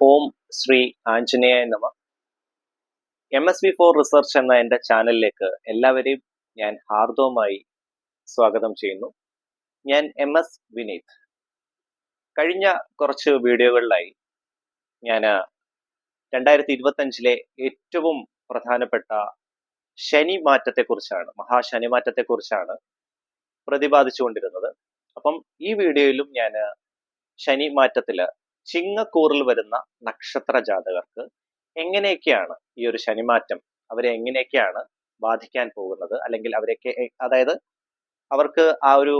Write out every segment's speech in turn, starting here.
ഓം ശ്രീ ആഞ്ജനേയ നമ. M S V for research എന്ന എന്റെ ചാനലിലേക്ക് എല്ലാവരെയും ഞാൻ ഹാർദവുമായി സ്വാഗതം ചെയ്യുന്നു. ഞാൻ എം എസ് വിനീത്. കഴിഞ്ഞ കുറച്ച് വീഡിയോകളിലായി ഞാൻ രണ്ടായിരത്തി ഇരുപത്തഞ്ചിലെ ഏറ്റവും പ്രധാനപ്പെട്ട ശനി മാറ്റത്തെക്കുറിച്ചാണ് മഹാശനി മാറ്റത്തെക്കുറിച്ചാണ് പ്രതിപാദിച്ചുകൊണ്ടിരുന്നത്. അപ്പം ഈ വീഡിയോയിലും ഞാൻ ശനി മാറ്റത്തിൽ ചിങ്ങക്കൂറിൽ വരുന്ന നക്ഷത്ര ജാതകർക്ക് എങ്ങനെയൊക്കെയാണ് ഈ ഒരു ശനിമാറ്റം? അവരെ എങ്ങനെയൊക്കെയാണ് ബാധിക്കാൻ പോകുന്നത്? അല്ലെങ്കിൽ അവരൊക്കെ അതായത് അവർക്ക് ആ ഒരു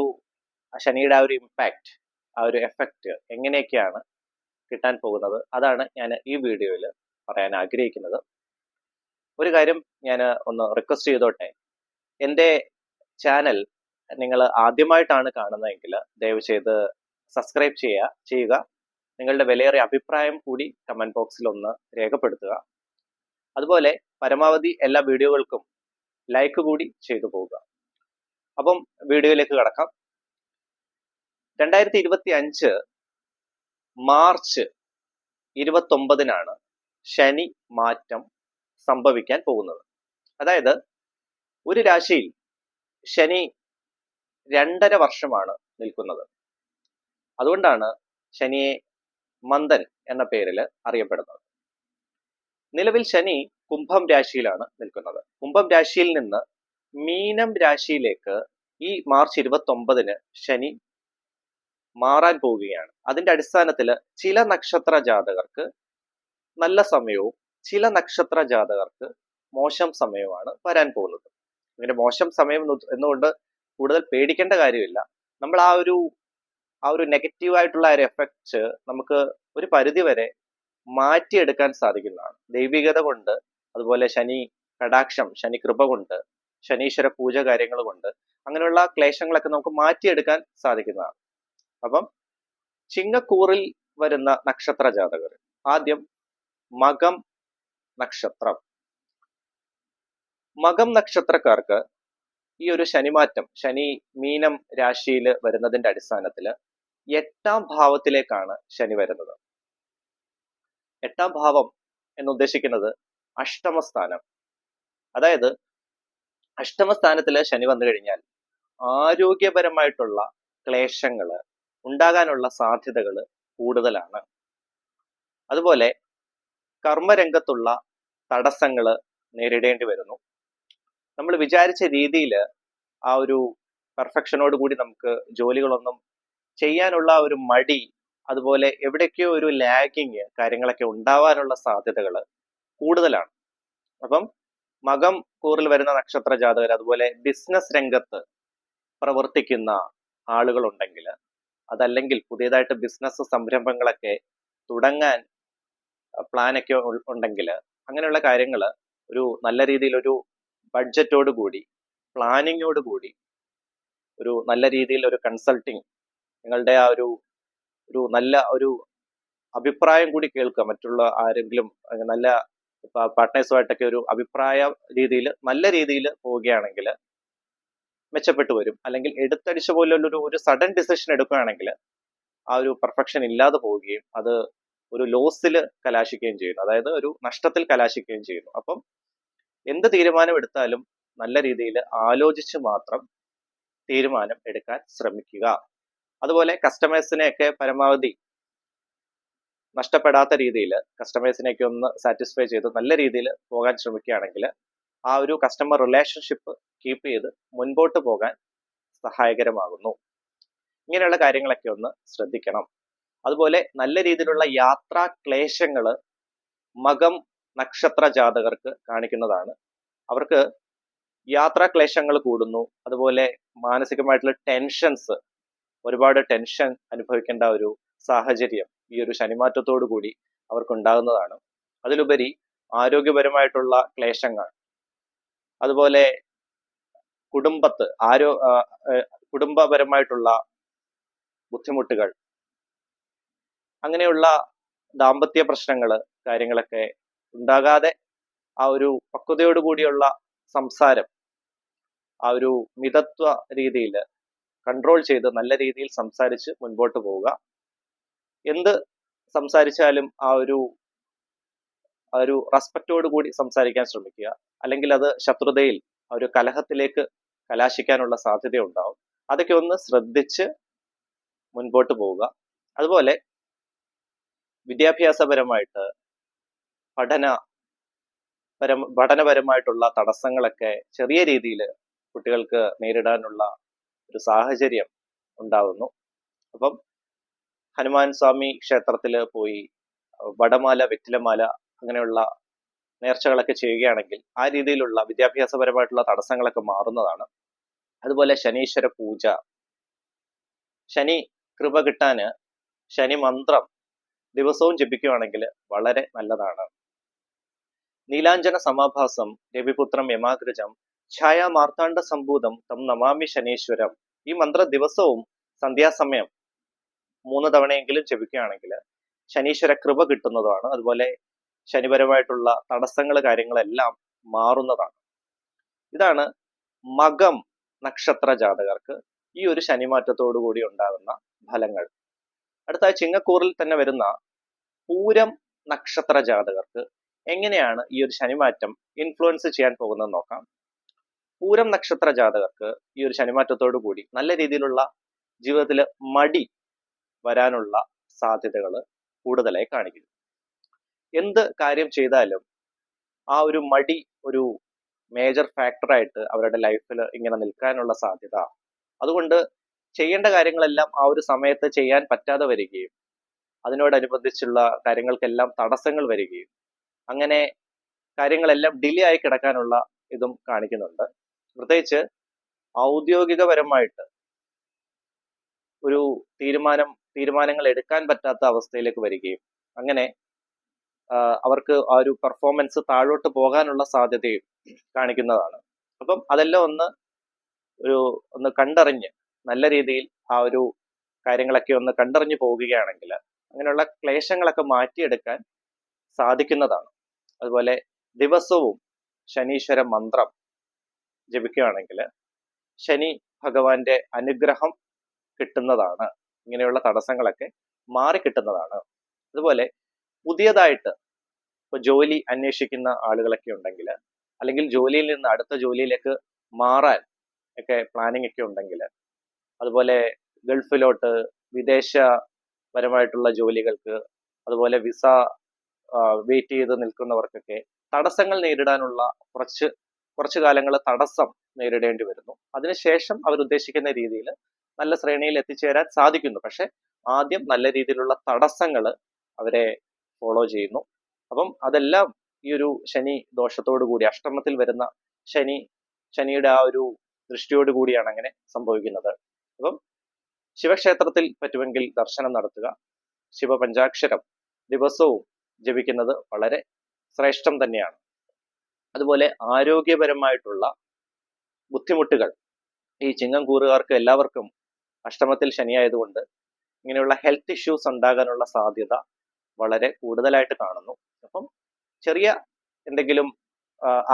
ശനിയുടെ ആ ഒരു ഇമ്പാക്റ്റ് ആ ഒരു എഫക്റ്റ് എങ്ങനെയൊക്കെയാണ് കിട്ടാൻ പോകുന്നത്? അതാണ് ഞാൻ ഈ വീഡിയോയിൽ പറയാൻ ആഗ്രഹിക്കുന്നത്. ഒരു കാര്യം ഞാൻ ഒന്ന് റിക്വസ്റ്റ് ചെയ്തോട്ടെ. എന്റെ ചാനൽ നിങ്ങൾ ആദ്യമായിട്ടാണ് കാണുന്നതെങ്കിൽ ദയവ് ചെയ്ത് സബ്സ്ക്രൈബ് ചെയ്യുക ചെയ്യുക. നിങ്ങളുടെ വിലയേറിയ അഭിപ്രായം കൂടി കമന്റ് ബോക്സിൽ ഒന്ന് രേഖപ്പെടുത്തുക. അതുപോലെ പരമാവധി എല്ലാ വീഡിയോകൾക്കും ലൈക്ക് കൂടി ചെയ്തു പോവുക. അപ്പം വീഡിയോയിലേക്ക് കടക്കാം. രണ്ടായിരത്തി ഇരുപത്തി അഞ്ച് മാർച്ച് ഇരുപത്തൊമ്പതിനാണ് ശനി മാറ്റം സംഭവിക്കാൻ പോകുന്നത്. അതായത് ഒരു രാശിയിൽ ശനി രണ്ടര വർഷമാണ് നിൽക്കുന്നത്. അതുകൊണ്ടാണ് ശനിയെ മന്ദൻ എന്ന പേരിൽ അറിയപ്പെടുന്നത്. നിലവിൽ ശനി കുംഭം രാശിയിലാണ് നിൽക്കുന്നത്. കുംഭം രാശിയിൽ നിന്ന് മീനം രാശിയിലേക്ക് ഈ മാർച്ച് ഇരുപത്തി ഒമ്പതിന് ശനി മാറാൻ പോവുകയാണ്. അതിന്റെ അടിസ്ഥാനത്തിൽ ചില നക്ഷത്ര ജാതകർക്ക് നല്ല സമയവും ചില നക്ഷത്ര ജാതകർക്ക് മോശം സമയവുമാണ് വരാൻ പോകുന്നത്. അങ്ങനെ മോശം സമയം എന്നുകൊണ്ട് കൂടുതൽ പേടിക്കേണ്ട കാര്യമില്ല. നമ്മൾ ആ ഒരു ആ ഒരു നെഗറ്റീവ് ആയിട്ടുള്ള ഒരു എഫക്റ്റ് നമുക്ക് ഒരു പരിധി വരെ മാറ്റിയെടുക്കാൻ സാധിക്കുന്നതാണ്. ദൈവികത കൊണ്ട് അതുപോലെ ശനി കടാക്ഷം ശനി കൃപ കൊണ്ട് ശനീശ്വര പൂജ കാര്യങ്ങൾ കൊണ്ട് അങ്ങനെയുള്ള ക്ലേശങ്ങളൊക്കെ നമുക്ക് മാറ്റിയെടുക്കാൻ സാധിക്കുന്നതാണ്. അപ്പം ചിങ്ങക്കൂറിൽ വരുന്ന നക്ഷത്ര ജാതകർ ആദ്യം മകം നക്ഷത്രം. മകം നക്ഷത്രക്കാർക്ക് ഈ ഒരു ശനിമാറ്റം ശനി മീനം രാശിയിൽ വരുന്നതിന്റെ അടിസ്ഥാനത്തിൽ എട്ടാം ഭാവത്തിലേക്കാണ് ശനി വരുന്നത്. എട്ടാം ഭാവം എന്ന് ഉദ്ദേശിക്കുന്നത് അഷ്ടമസ്ഥാനം. അതായത് അഷ്ടമസ്ഥാനത്തിൽ ശനി വന്നു കഴിഞ്ഞാൽ ആരോഗ്യപരമായിട്ടുള്ള ക്ലേശങ്ങൾ ഉണ്ടാകാനുള്ള സാധ്യതകൾ കൂടുതലാണ്. അതുപോലെ കർമ്മരംഗത്തുള്ള തടസ്സങ്ങൾ നേരിടേണ്ടി വരുന്നു. നമ്മൾ വിചാരിച്ച രീതിയിൽ ആ ഒരു പെർഫെക്ഷനോട് കൂടി നമുക്ക് ജോലികളൊന്നും ചെയ്യാനുള്ള ഒരു മടി അതുപോലെ എവിടേക്കോ ഒരു ലാഗിങ് കാര്യങ്ങളൊക്കെ ഉണ്ടാവാനുള്ള സാധ്യതകൾ കൂടുതലാണ്. അപ്പം മകം കൂറിൽ വരുന്ന നക്ഷത്ര ജാതകർ അതുപോലെ ബിസിനസ് രംഗത്ത് പ്രവർത്തിക്കുന്ന ആളുകളുണ്ടെങ്കിൽ അതല്ലെങ്കിൽ പുതിയതായിട്ട് ബിസിനസ് സംരംഭങ്ങളൊക്കെ തുടങ്ങാൻ പ്ലാനൊക്കെ ഉണ്ടെങ്കിൽ അങ്ങനെയുള്ള കാര്യങ്ങൾ ഒരു നല്ല രീതിയിൽ ഒരു ബഡ്ജറ്റോട് കൂടി പ്ലാനിങ്ങോട് കൂടി ഒരു നല്ല രീതിയിൽ ഒരു കൺസൾട്ടിങ് നിങ്ങളുടെ ആ ഒരു ഒരു നല്ല ഒരു അഭിപ്രായം കൂടി കേൾക്കുക. മറ്റുള്ള ആരെങ്കിലും നല്ല പാർട്ട്നേഴ്സുമായിട്ടൊക്കെ ഒരു അഭിപ്രായ രീതിയിൽ നല്ല രീതിയിൽ പോവുകയാണെങ്കിൽ മെച്ചപ്പെട്ടു വരും. അല്ലെങ്കിൽ എടുത്തടിച്ച പോലുള്ള ഒരു ഒരു സഡൻ ഡിസിഷൻ എടുക്കുകയാണെങ്കിൽ ആ ഒരു പെർഫെക്ഷൻ ഇല്ലാതെ പോവുകയും അത് ഒരു ലോസിൽ കലാശിക്കുകയും ചെയ്യുന്നു. അതായത് ഒരു നഷ്ടത്തിൽ കലാശിക്കുകയും ചെയ്യുന്നു. അപ്പം എന്ത് തീരുമാനം എടുത്താലും നല്ല രീതിയിൽ ആലോചിച്ച് മാത്രം തീരുമാനം എടുക്കാൻ ശ്രമിക്കുക. അതുപോലെ കസ്റ്റമേഴ്സിനെയൊക്കെ പരമാവധി നഷ്ടപ്പെടാത്ത രീതിയിൽ കസ്റ്റമേഴ്സിനെയൊക്കെ ഒന്ന് സാറ്റിസ്ഫൈ ചെയ്ത് നല്ല രീതിയിൽ പോകാൻ ശ്രമിക്കുകയാണെങ്കിൽ ആ ഒരു കസ്റ്റമർ റിലേഷൻഷിപ്പ് കീപ്പ് ചെയ്ത് മുൻപോട്ട് പോകാൻ സഹായകരമാകുന്നു. ഇങ്ങനെയുള്ള കാര്യങ്ങളൊക്കെ ഒന്ന് ശ്രദ്ധിക്കണം. അതുപോലെ നല്ല രീതിയിലുള്ള യാത്രാ ക്ലേശങ്ങൾ മകം നക്ഷത്ര ജാതകർക്ക് കാണിക്കുന്നതാണ്. അവർക്ക് യാത്രാ ക്ലേശങ്ങൾ കൂടുന്നു. അതുപോലെ മാനസികമായിട്ടുള്ള ടെൻഷൻസ് ഒരുപാട് ടെൻഷൻ അനുഭവിക്കേണ്ട ഒരു സാഹചര്യം ഈ ഒരു ശനിമാറ്റത്തോടു കൂടി അവർക്കുണ്ടാകുന്നതാണ്. അതിലുപരി ആരോഗ്യപരമായിട്ടുള്ള ക്ലേശങ്ങൾ. അതുപോലെ കുടുംബത്ത് ആരോ കുടുംബപരമായിട്ടുള്ള ബുദ്ധിമുട്ടുകൾ അങ്ങനെയുള്ള ദാമ്പത്യ പ്രശ്നങ്ങൾ കാര്യങ്ങളൊക്കെ ഉണ്ടാകാതെ ആ ഒരു പക്വതയോടുകൂടിയുള്ള സംസാരം ആ ഒരു മിതത്വ രീതിയിൽ കൺട്രോൾ ചെയ്ത് നല്ല രീതിയിൽ സംസാരിച്ച് മുൻപോട്ട് പോവുക. എന്ത് സംസാരിച്ചാലും ആ ഒരു ആ ഒരു റെസ്പെക്റ്റോട് കൂടി സംസാരിക്കാൻ ശ്രമിക്കുക. അല്ലെങ്കിൽ അത് ശത്രുതയിൽ ഒരു കലഹത്തിലേക്ക് കലാശിക്കാനുള്ള സാധ്യത ഉണ്ടാവും. അതൊക്കെ ഒന്ന് ശ്രദ്ധിച്ച് മുൻപോട്ട് പോവുക. അതുപോലെ വിദ്യാഭ്യാസപരമായിട്ട് പഠന പരം പഠനപരമായിട്ടുള്ള തടസ്സങ്ങളൊക്കെ ചെറിയ രീതിയിൽ കുട്ടികൾക്ക് നേരിടാനുള്ള ഒരു സാഹചര്യം ഉണ്ടാവുന്നു. അപ്പം ഹനുമാൻ സ്വാമി ക്ഷേത്രത്തിൽ പോയി വടമാല വെറ്റിലമാല അങ്ങനെയുള്ള നേർച്ചകളൊക്കെ ചെയ്യുകയാണെങ്കിൽ ആ രീതിയിലുള്ള വിദ്യാഭ്യാസപരമായിട്ടുള്ള തടസ്സങ്ങളൊക്കെ മാറുന്നതാണ്. അതുപോലെ ശനീശ്വര പൂജ. ശനി കൃപ കിട്ടാന് ശനി മന്ത്രം ദിവസവും ജപിക്കുകയാണെങ്കിൽ വളരെ നല്ലതാണ്. നീലാഞ്ജന സമാഭാസം രവിപുത്രം യമാഗ്രജം ഛായ മാർത്താണ്ഡ സംഭൂതം തം നമാമി ശനീശ്വരം. ഈ മന്ത്ര ദിവസവും സന്ധ്യാസമയം മൂന്ന് തവണയെങ്കിലും ജപിക്കുകയാണെങ്കിൽ ശനീശ്വര കൃപ കിട്ടുന്നതാണ്. അതുപോലെ ശനിപരമായിട്ടുള്ള തടസ്സങ്ങൾ കാര്യങ്ങളെല്ലാം മാറുന്നതാണ്. ഇതാണ് മകം നക്ഷത്ര ജാതകർക്ക് ഈ ഒരു ശനിമാറ്റത്തോടു കൂടി ഉണ്ടാകുന്ന ഫലങ്ങൾ. അടുത്ത ചിങ്ങക്കൂറിൽ തന്നെ വരുന്ന പൂരം നക്ഷത്ര ജാതകർക്ക് എങ്ങനെയാണ് ഈ ഒരു ശനിമാറ്റം ഇൻഫ്ലുവൻസ് ചെയ്യാൻ പോകുന്നത് നോക്കാം. പൂരം നക്ഷത്ര ജാതകർക്ക് ഈ ഒരു ശനിമാറ്റത്തോടു കൂടി നല്ല രീതിയിലുള്ള ജീവിതത്തിൽ മടി വരാനുള്ള സാധ്യതകൾ കൂടുതലായി കാണിക്കുന്നു. എന്ത് കാര്യം ചെയ്താലും ആ ഒരു മടി ഒരു മേജർ ഫാക്ടറായിട്ട് അവരുടെ ലൈഫിൽ ഇങ്ങനെ നിൽക്കാനുള്ള സാധ്യത. അതുകൊണ്ട് ചെയ്യേണ്ട കാര്യങ്ങളെല്ലാം ആ ഒരു സമയത്ത് ചെയ്യാൻ പറ്റാതെ വരികയും അതിനോടനുബന്ധിച്ചുള്ള കാര്യങ്ങൾക്കെല്ലാം തടസ്സങ്ങൾ വരികയും അങ്ങനെ കാര്യങ്ങളെല്ലാം ഡിലേ ആയി കിടക്കാനുള്ള ഇതും കാണിക്കുന്നുണ്ട്. പ്രത്യേകിച്ച് ഔദ്യോഗികപരമായിട്ട് ഒരു തീരുമാനം തീരുമാനങ്ങൾ എടുക്കാൻ പറ്റാത്ത അവസ്ഥയിലേക്ക് വരികയും അങ്ങനെ അവർക്ക് ആ ഒരു പെർഫോമൻസ് താഴോട്ട് പോകാനുള്ള സാധ്യതയും കാണിക്കുന്നതാണ്. അപ്പം അതെല്ലാം ഒന്ന് ഒരു ഒന്ന് കണ്ടറിഞ്ഞ് നല്ല രീതിയിൽ ആ ഒരു കാര്യങ്ങളൊക്കെ ഒന്ന് കണ്ടറിഞ്ഞു പോവുകയാണെങ്കിൽ അങ്ങനെയുള്ള ക്ലേശങ്ങളൊക്കെ മാറ്റിയെടുക്കാൻ സാധിക്കുന്നതാണ്. അതുപോലെ ദിവസവും ശനീശ്വര മന്ത്രം ജപിക്കുകയാണെങ്കിൽ ശനി ഭഗവാന്റെ അനുഗ്രഹം കിട്ടുന്നതാണ്. ഇങ്ങനെയുള്ള തടസ്സങ്ങളൊക്കെ മാറി കിട്ടുന്നതാണ്. അതുപോലെ പുതിയതായിട്ട് ഇപ്പൊ ജോലി അന്വേഷിക്കുന്ന ആളുകളൊക്കെ ഉണ്ടെങ്കിൽ അല്ലെങ്കിൽ ജോലിയിൽ നിന്ന് അടുത്ത ജോലിയിലേക്ക് മാറാൻ ഒക്കെ പ്ലാനിങ് ഒക്കെ ഉണ്ടെങ്കിൽ അതുപോലെ ഗൾഫിലോട്ട് വിദേശപരമായിട്ടുള്ള ജോലികൾക്ക് അതുപോലെ വിസ വെയിറ്റ് ചെയ്ത് നിൽക്കുന്നവർക്കൊക്കെ തടസ്സങ്ങൾ നേരിടാനുള്ള കുറച്ച് കുറച്ചു കാലങ്ങൾ തടസ്സം നേരിടേണ്ടി വരുന്നു. അതിനുശേഷം അവർ ഉദ്ദേശിക്കുന്ന രീതിയിൽ നല്ല ശ്രേണിയിൽ എത്തിച്ചേരാൻ സാധിക്കുന്നു. പക്ഷെ ആദ്യം നല്ല രീതിയിലുള്ള തടസ്സങ്ങൾ അവരെ ഫോളോ ചെയ്യുന്നു. അപ്പം അതെല്ലാം ഈ ഒരു ശനി ദോഷത്തോടു കൂടി അഷ്ടമത്തിൽ വരുന്ന ശനി ശനിയുടെ ആ ഒരു ദൃഷ്ടിയോട് കൂടിയാണ് അങ്ങനെ സംഭവിക്കുന്നത്. അപ്പം ശിവക്ഷേത്രത്തിൽ പറ്റുമെങ്കിൽ ദർശനം നടത്തുക. ശിവപഞ്ചാക്ഷരം ദിവസവും ജപിക്കുന്നത് വളരെ ശ്രേഷ്ഠം തന്നെയാണ്. അതുപോലെ ആരോഗ്യപരമായിട്ടുള്ള ബുദ്ധിമുട്ടുകൾ ഈ ചിങ്ങം കൂറുകാർക്ക് എല്ലാവർക്കും അഷ്ടമത്തിൽ ശനിയായതുകൊണ്ട് ഇങ്ങനെയുള്ള ഹെൽത്ത് ഇഷ്യൂസ് ഉണ്ടാകാനുള്ള സാധ്യത വളരെ കൂടുതലായിട്ട് കാണുന്നു. അപ്പം ചെറിയ എന്തെങ്കിലും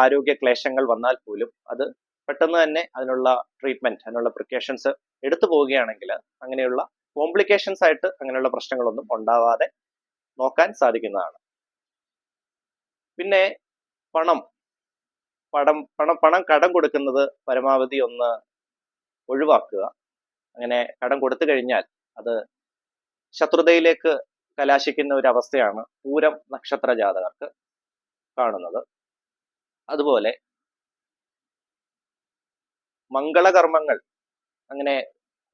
ആരോഗ്യ ക്ലേശങ്ങൾ വന്നാൽ പോലും അത് പെട്ടെന്ന് തന്നെ അതിനുള്ള ട്രീറ്റ്മെന്റ് അതിനുള്ള പ്രിക്കോഷൻസ് എടുത്തു പോവുകയാണെങ്കിൽ അങ്ങനെയുള്ള കോംപ്ലിക്കേഷൻസ് ആയിട്ട് അങ്ങനെയുള്ള പ്രശ്നങ്ങളൊന്നും ഉണ്ടാവാതെ നോക്കാൻ സാധിക്കുന്നതാണ്. പിന്നെ പണം. പണം പണം പണം കടം കൊടുക്കുന്നത് പരമാവധി ഒന്ന് ഒഴിവാക്കുക. അങ്ങനെ കടം കൊടുത്തു കഴിഞ്ഞാൽ അത് ശത്രുതയിലേക്ക് കലാശിക്കുന്ന ഒരു അവസ്ഥയാണ് പൂരം നക്ഷത്ര ജാതകർക്ക് കാണുന്നത്. അതുപോലെ മംഗളകർമ്മങ്ങൾ അങ്ങനെ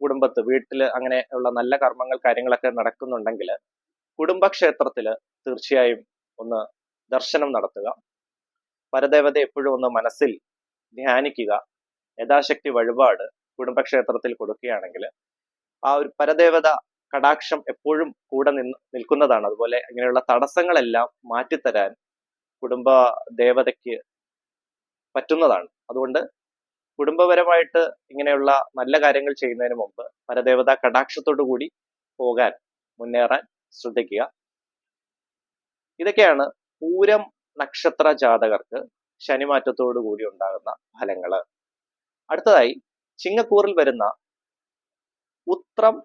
കുടുംബത്ത് വീട്ടിൽ അങ്ങനെ ഉള്ള നല്ല കർമ്മങ്ങൾ കാര്യങ്ങളൊക്കെ നടക്കുന്നുണ്ടെങ്കിൽ കുടുംബക്ഷേത്രത്തിൽ തീർച്ചയായും ഒന്ന് ദർശനം നടത്തുക. പരദേവത എപ്പോഴും ഒന്ന് മനസ്സിൽ ധ്യാനിക്കുക യഥാശക്തി വഴിപാട് കുടുംബക്ഷേത്രത്തിൽ കൊടുക്കുകയാണെങ്കിൽ ആ ഒരു പരദേവത കടാക്ഷം എപ്പോഴും കൂടെ നിന്ന് നിൽക്കുന്നതാണ്. അതുപോലെ ഇങ്ങനെയുള്ള തടസ്സങ്ങളെല്ലാം മാറ്റിത്തരാൻ കുടുംബ ദേവതയ്ക്ക് പറ്റുന്നതാണ്. അതുകൊണ്ട് കുടുംബപരമായിട്ട് ഇങ്ങനെയുള്ള നല്ല കാര്യങ്ങൾ ചെയ്യുന്നതിന് മുമ്പ് പരദേവത കടാക്ഷത്തോടു കൂടി പോകാൻ മുന്നേറാൻ ശ്രദ്ധിക്കുക. ഇതൊക്കെയാണ് പൂരം നക്ഷത്ര ജാതകർക്ക് ശനിമാറ്റത്തോടു കൂടി ഉണ്ടാകുന്ന ഫലങ്ങൾ. അടുത്തതായി ചിങ്ങക്കൂറിൽ വരുന്ന ഉത്രം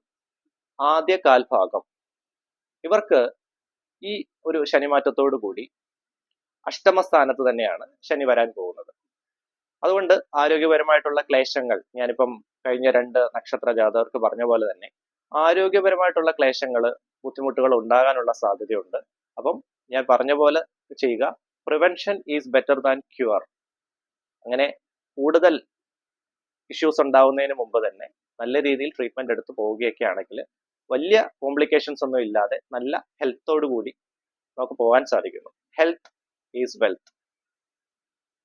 ആദ്യ കാൽഭാഗം ഇവർക്ക് ഈ ഒരു ശനിമാറ്റത്തോടു കൂടി അഷ്ടമസ്ഥാനത്ത് തന്നെയാണ് ശനി വരാൻ പോകുന്നത്. അതുകൊണ്ട് ആരോഗ്യപരമായിട്ടുള്ള ക്ലേശങ്ങൾ ഞാനിപ്പം കഴിഞ്ഞ രണ്ട് നക്ഷത്ര ജാതകർക്ക് പറഞ്ഞ പോലെ തന്നെ ആരോഗ്യപരമായിട്ടുള്ള ക്ലേശങ്ങൾ ബുദ്ധിമുട്ടുകൾ ഉണ്ടാകാനുള്ള സാധ്യതയുണ്ട്. അപ്പം ഞാൻ പറഞ്ഞ പോലെ ചെയ്യുക. Prevention is better than cure അങ്ങനെ കൂടുതൽ ഇഷ്യൂസ് ഉണ്ടാവുന്നതിന് മുമ്പ് തന്നെ നല്ല രീതിയിൽ ട്രീറ്റ്മെന്റ് എടുത്ത് പോവുകയൊക്കെ ആണെങ്കിൽ വലിയ കോംപ്ലിക്കേഷൻസ് ഒന്നും ഇല്ലാതെ നല്ല ഹെൽത്തോടു കൂടി നമുക്ക് പോകാൻ സാധിക്കുന്നു. ഹെൽത്ത് ഈസ് വെൽത്ത്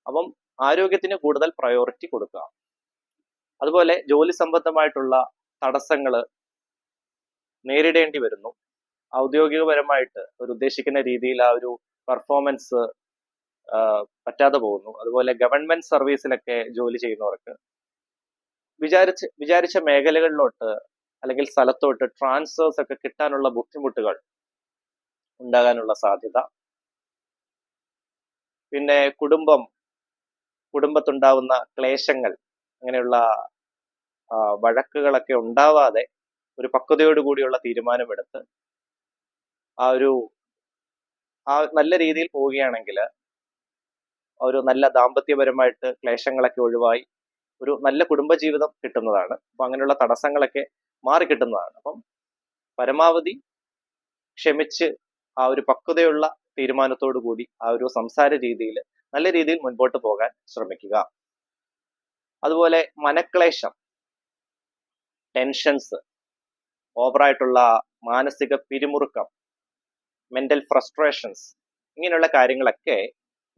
അപ്പം ആരോഗ്യത്തിന് കൂടുതൽ പ്രയോറിറ്റി കൊടുക്കുക. അതുപോലെ ജോലി സംബന്ധമായിട്ടുള്ള തടസ്സങ്ങൾ നേരിടേണ്ടി വരുന്നു. ഔദ്യോഗികപരമായിട്ട് ഒരു ഉദ്ദേശിക്കുന്ന രീതിയിൽ ആ ഒരു പെർഫോമൻസ് പറ്റാതെ പോകുന്നു. അതുപോലെ ഗവൺമെന്റ് സർവീസിലൊക്കെ ജോലി ചെയ്യുന്നവർക്ക് വിചാരിച്ച് വിചാരിച്ച മേഖലകളിലോട്ട് അല്ലെങ്കിൽ സ്ഥലത്തോട്ട് ട്രാൻസ്ഫേഴ്സ് ഒക്കെ കിട്ടാനുള്ള ബുദ്ധിമുട്ടുകൾ ഉണ്ടാകാനുള്ള സാധ്യത. പിന്നെ കുടുംബം കുടുംബത്തുണ്ടാവുന്ന ക്ലേശങ്ങൾ അങ്ങനെയുള്ള വഴക്കുകളൊക്കെ ഉണ്ടാവാതെ ഒരു പക്വതയോടുകൂടിയുള്ള തീരുമാനമെടുത്ത് ആ ഒരു ആ നല്ല രീതിയിൽ പോവുകയാണെങ്കിൽ ഒരു നല്ല ദാമ്പത്യപരമായിട്ട് ക്ലേശങ്ങളൊക്കെ ഒഴിവായി ഒരു നല്ല കുടുംബജീവിതം കിട്ടുന്നതാണ്. അപ്പൊ അങ്ങനെയുള്ള തടസ്സങ്ങളൊക്കെ മാറി കിട്ടുന്നതാണ്. അപ്പം പരമാവധി ക്ഷമിച്ച് ആ ഒരു പക്വതയുള്ള തീരുമാനത്തോടു കൂടി ആ ഒരു സംസാര രീതിയിൽ നല്ല രീതിയിൽ മുൻപോട്ട് പോകാൻ ശ്രമിക്കുക. അതുപോലെ മനക്ലേശം ടെൻഷൻസ് ഓവറായിട്ടുള്ള മാനസിക പിരിമുറുക്കം മെന്റൽ ഫ്രസ്ട്രേഷൻസ് ഇങ്ങനെയുള്ള കാര്യങ്ങളൊക്കെ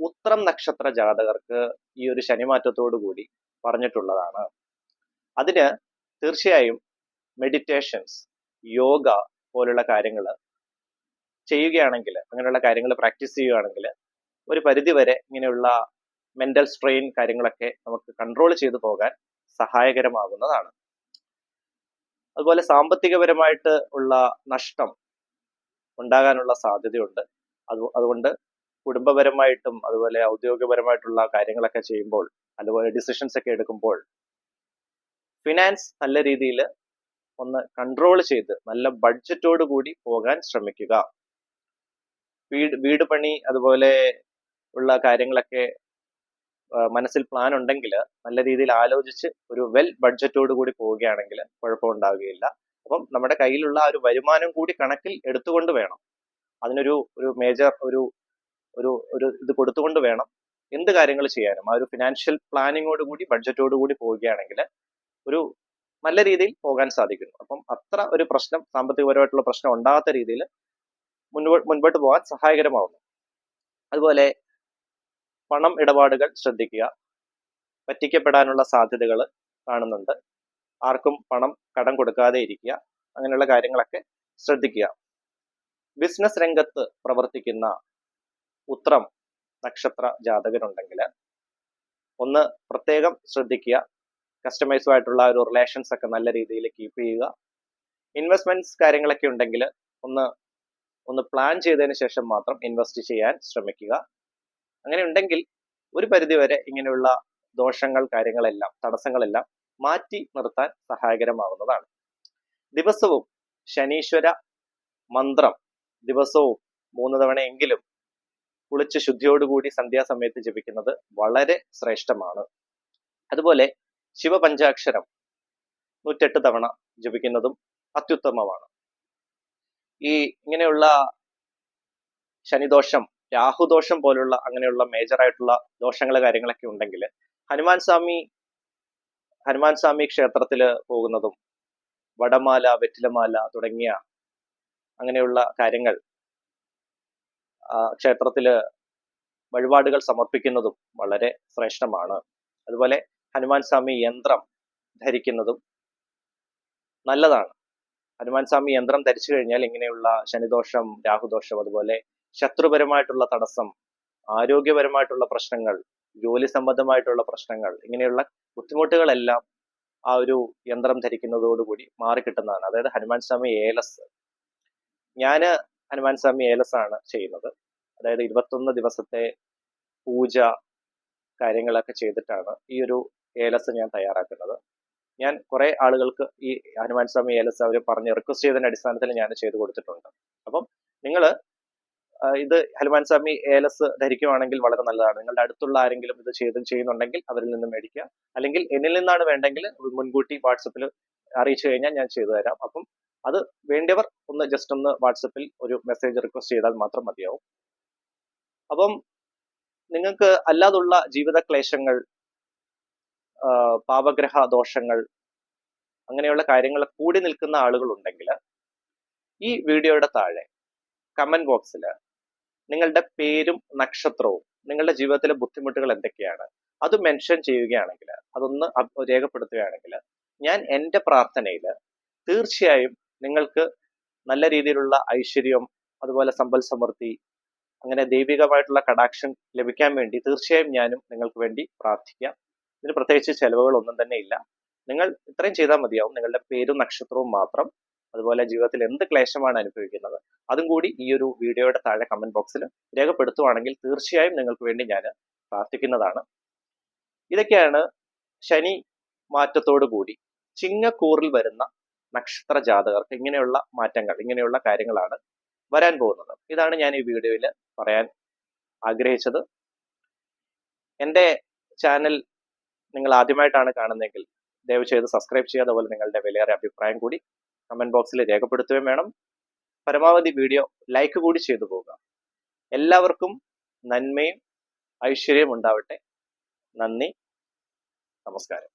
ഉത്രം നക്ഷത്ര ജാതകർക്ക് ഈ ഒരു ശനിമാറ്റത്തോടു കൂടി പറഞ്ഞിട്ടുള്ളതാണ്. അതിന് തീർച്ചയായും മെഡിറ്റേഷൻസ് യോഗ പോലുള്ള കാര്യങ്ങൾ ചെയ്യുകയാണെങ്കിൽ അങ്ങനെയുള്ള കാര്യങ്ങൾ പ്രാക്ടീസ് ചെയ്യുകയാണെങ്കിൽ ഒരു പരിധിവരെ ഇങ്ങനെയുള്ള മെന്റൽ സ്ട്രെയിൻ കാര്യങ്ങളൊക്കെ നമുക്ക് കൺട്രോൾ ചെയ്തു പോകാൻ സഹായകരമാകുന്നതാണ്. അതുപോലെ സാമ്പത്തികപരമായിട്ട് ഉള്ള നഷ്ടം ഉണ്ടാകാനുള്ള സാധ്യതയുണ്ട്. അത് അതുകൊണ്ട് കുടുംബപരമായിട്ടും അതുപോലെ ഔദ്യോഗികപരമായിട്ടുള്ള കാര്യങ്ങളൊക്കെ ചെയ്യുമ്പോൾ അതുപോലെ ഡിസിഷൻസ് ഒക്കെ എടുക്കുമ്പോൾ ഫിനാൻസ് നല്ല രീതിയിൽ ഒന്ന് കൺട്രോൾ ചെയ്ത് നല്ല ബഡ്ജറ്റോട് കൂടി പോകാൻ ശ്രമിക്കുക. വീട് വീട് പണി അതുപോലെ ഉള്ള കാര്യങ്ങളൊക്കെ മനസ്സിൽ പ്ലാൻ ഉണ്ടെങ്കിൽ നല്ല രീതിയിൽ ആലോചിച്ച് ഒരു വെൽ ബഡ്ജറ്റോട് കൂടി പോവുകയാണെങ്കിൽ കുഴപ്പമുണ്ടാവുകയില്ല അപ്പം നമ്മുടെ കയ്യിലുള്ള ആ ഒരു വരുമാനം കൂടി കണക്കിൽ എടുത്തുകൊണ്ട് വേണം. അതിനൊരു ഒരു മേജർ ഒരു ഒരു ഒരു ഇത് കൊടുത്തുകൊണ്ട് വേണം എന്ത് കാര്യങ്ങൾ ചെയ്യാനും. ആ ഒരു ഫിനാൻഷ്യൽ പ്ലാനിങ്ങോട് കൂടി ബഡ്ജറ്റോട് കൂടി പോവുകയാണെങ്കിൽ ഒരു നല്ല രീതിയിൽ പോകാൻ സാധിക്കുന്നു. അപ്പം അത്ര ഒരു പ്രശ്നം സാമ്പത്തികപരമായിട്ടുള്ള പ്രശ്നം ഉണ്ടാകാത്ത രീതിയിൽ മുൻപോട്ട് പോകാൻ സഹായകരമാവുന്നു. അതുപോലെ പണം ഇടപാടുകൾ ശ്രദ്ധിക്കുക. പറ്റിക്കപ്പെടാനുള്ള സാധ്യതകൾ കാണുന്നുണ്ട്. ആർക്കും പണം കടം കൊടുക്കാതെ ഇരിക്കുക. അങ്ങനെയുള്ള കാര്യങ്ങളൊക്കെ ശ്രദ്ധിക്കുക. ബിസിനസ് രംഗത്ത് പ്രവർത്തിക്കുന്ന ഉത്രം നക്ഷത്ര ജാതകരുണ്ടെങ്കിൽ ഒന്ന് പ്രത്യേകം ശ്രദ്ധിക്കുക. കസ്റ്റമൈസുമായിട്ടുള്ള ഒരു റിലേഷൻസ് ഒക്കെ നല്ല രീതിയിൽ കീപ്പ് ചെയ്യുക. ഇൻവെസ്റ്റ്മെന്റ്സ് കാര്യങ്ങളൊക്കെ ഉണ്ടെങ്കിൽ ഒന്ന് ഒന്ന് പ്ലാൻ ചെയ്തതിന് ശേഷം മാത്രം ഇൻവെസ്റ്റ് ചെയ്യാൻ ശ്രമിക്കുക. അങ്ങനെ ഉണ്ടെങ്കിൽ ഒരു പരിധിവരെ ഇങ്ങനെയുള്ള ദോഷങ്ങൾ കാര്യങ്ങളെല്ലാം തടസ്സങ്ങളെല്ലാം മാറ്റി നിർത്താൻ സഹായകരമാവുന്നതാണ്. ദിവസവും ശനീശ്വര മന്ത്രം ദിവസവും മൂന്ന് തവണയെങ്കിലും കുളിച്ച് ശുദ്ധിയോടുകൂടി സന്ധ്യാസമയത്ത് ജപിക്കുന്നത് വളരെ ശ്രേഷ്ഠമാണ്. അതുപോലെ ശിവപഞ്ചാക്ഷരം നൂറ്റെട്ട് തവണ ജപിക്കുന്നതും അത്യുത്തമമാണ്. ഈ ഇങ്ങനെയുള്ള ശനിദോഷം രാഹുദോഷം പോലുള്ള അങ്ങനെയുള്ള മേജറായിട്ടുള്ള ദോഷങ്ങൾ കാര്യങ്ങളൊക്കെ ഉണ്ടെങ്കിൽ ഹനുമാൻ സ്വാമി ഹനുമാൻ സ്വാമി ക്ഷേത്രത്തിൽ പോകുന്നതും വടമാല വെറ്റിലമാല തുടങ്ങിയ അങ്ങനെയുള്ള കാര്യങ്ങൾ ക്ഷേത്രത്തിൽ വഴിപാടുകൾ സമർപ്പിക്കുന്നതും വളരെ ശ്രേഷ്ഠമാണ്. അതുപോലെ ഹനുമാൻ സ്വാമി യന്ത്രം ധരിക്കുന്നതും നല്ലതാണ്. ഹനുമാൻ സ്വാമി യന്ത്രം ധരിച്ചു കഴിഞ്ഞാൽ ഇങ്ങനെയുള്ള ശനിദോഷം രാഹുദോഷം അതുപോലെ ശത്രുപരമായിട്ടുള്ള തടസ്സം ആരോഗ്യപരമായിട്ടുള്ള പ്രശ്നങ്ങൾ ജോലി സംബന്ധമായിട്ടുള്ള പ്രശ്നങ്ങൾ ഇങ്ങനെയുള്ള ബുദ്ധിമുട്ടുകളെല്ലാം ആ ഒരു യന്ത്രം ധരിക്കുന്നതോടുകൂടി മാറിക്കിട്ടുന്നതാണ്. അതായത് ഹനുമാൻ സ്വാമി ഏലസ് ഞാൻ ഹനുമാൻ സ്വാമി ഏലസ് ആണ് ചെയ്യുന്നത്. അതായത് ഇരുപത്തൊന്ന് ദിവസത്തെ പൂജ കാര്യങ്ങളൊക്കെ ചെയ്തിട്ടാണ് ഈ ഒരു ഏലസ് ഞാൻ തയ്യാറാക്കുന്നത്. ഞാൻ കുറെ ആളുകൾക്ക് ഈ ഹനുമാൻ സ്വാമി ഏലസ് അവർ പറഞ്ഞ് റിക്വസ്റ്റ് ചെയ്തതിന്റെ അടിസ്ഥാനത്തിൽ ഞാൻ ചെയ്തു കൊടുത്തിട്ടുണ്ട്. അപ്പം നിങ്ങൾ ഇത് ഹനുമാൻ സ്വാമി ഏലസ് ധരിക്കുവാണെങ്കിൽ വളരെ നല്ലതാണ്. നിങ്ങളുടെ അടുത്തുള്ള ആരെങ്കിലും ഇത് ചെയ്ത് ചെയ്യുന്നുണ്ടെങ്കിൽ അവരിൽ നിന്ന് മേടിക്കുക. അല്ലെങ്കിൽ എന്നിൽ നിന്നാണ് വേണ്ടെങ്കിൽ മുൻകൂട്ടി വാട്സപ്പിൽ അറിയിച്ചു കഴിഞ്ഞാൽ ഞാൻ ചെയ്തു തരാം. അപ്പം അത് വേണ്ടിയവർ ഒന്ന് ജസ്റ്റ് ഒന്ന് വാട്സപ്പിൽ ഒരു മെസ്സേജ് റിക്വസ്റ്റ് ചെയ്താൽ മാത്രം മതിയാവും. അപ്പം നിങ്ങൾക്ക് അല്ലാതുള്ള ജീവിത ക്ലേശങ്ങൾ പാപഗ്രഹ ദോഷങ്ങൾ അങ്ങനെയുള്ള കാര്യങ്ങൾ കൂടി നിൽക്കുന്ന ആളുകൾ ഉണ്ടെങ്കിൽ ഈ വീഡിയോയുടെ താഴെ കമന്റ് ബോക്സിൽ നിങ്ങളുടെ പേരും നക്ഷത്രവും നിങ്ങളുടെ ജീവിതത്തിലെ ബുദ്ധിമുട്ടുകൾ എന്തൊക്കെയാണ്? അത് മെൻഷൻ ചെയ്യുകയാണെങ്കിൽ അതൊന്ന് രേഖപ്പെടുത്തുകയാണെങ്കിൽ ഞാൻ എന്റെ പ്രാർത്ഥനയിൽ തീർച്ചയായും നിങ്ങൾക്ക് നല്ല രീതിയിലുള്ള ഐശ്വര്യം അതുപോലെ സമ്പൽ സമൃദ്ധി അങ്ങനെ ദൈവികമായിട്ടുള്ള കടാക്ഷൻ ലഭിക്കാൻ വേണ്ടി തീർച്ചയായും ഞാനും നിങ്ങൾക്ക് വേണ്ടി പ്രാർത്ഥിക്കാം. ഇതിന് പ്രത്യേകിച്ച് ചിലവുകളൊന്നും തന്നെ ഇല്ല. നിങ്ങൾ ഇത്രയും ചെയ്താൽ മതിയാവും. നിങ്ങളുടെ പേരും നക്ഷത്രവും മാത്രം അതുപോലെ ജീവിതത്തിൽ എന്ത് ക്ലേശമാണ് അനുഭവിക്കുന്നത്. അതും കൂടി ഈ ഒരു വീഡിയോയുടെ താഴെ കമന്റ് ബോക്സിൽ രേഖപ്പെടുത്തുവാണെങ്കിൽ തീർച്ചയായും നിങ്ങൾക്ക് വേണ്ടി ഞാൻ പ്രാർത്ഥിക്കുന്നതാണ്. ഇതൊക്കെയാണ് ശനി കൂടി ചിങ്ങക്കൂറിൽ വരുന്ന നക്ഷത്ര ജാതകർക്ക് ഇങ്ങനെയുള്ള മാറ്റങ്ങൾ ഇങ്ങനെയുള്ള കാര്യങ്ങളാണ് വരാൻ പോകുന്നത്. ഇതാണ് ഞാൻ ഈ വീഡിയോയിൽ പറയാൻ ആഗ്രഹിച്ചത്. എന്റെ ചാനൽ നിങ്ങൾ ആദ്യമായിട്ടാണ് കാണുന്നതെങ്കിൽ ദയവ് ചെയ്ത് സബ്സ്ക്രൈബ് ചെയ്യുക. അതുപോലെ നിങ്ങളുടെ വിലയേറെ അഭിപ്രായം കൂടി കമന്റ് ബോക്സിൽ രേഖപ്പെടുത്തുകയും വേണം. പരമാവധി വീഡിയോ ലൈക്ക് കൂടി ചെയ്തു പോവുക. എല്ലാവർക്കും നന്മയും ഐശ്വര്യവും ഉണ്ടാവട്ടെ. നന്ദി. നമസ്കാരം.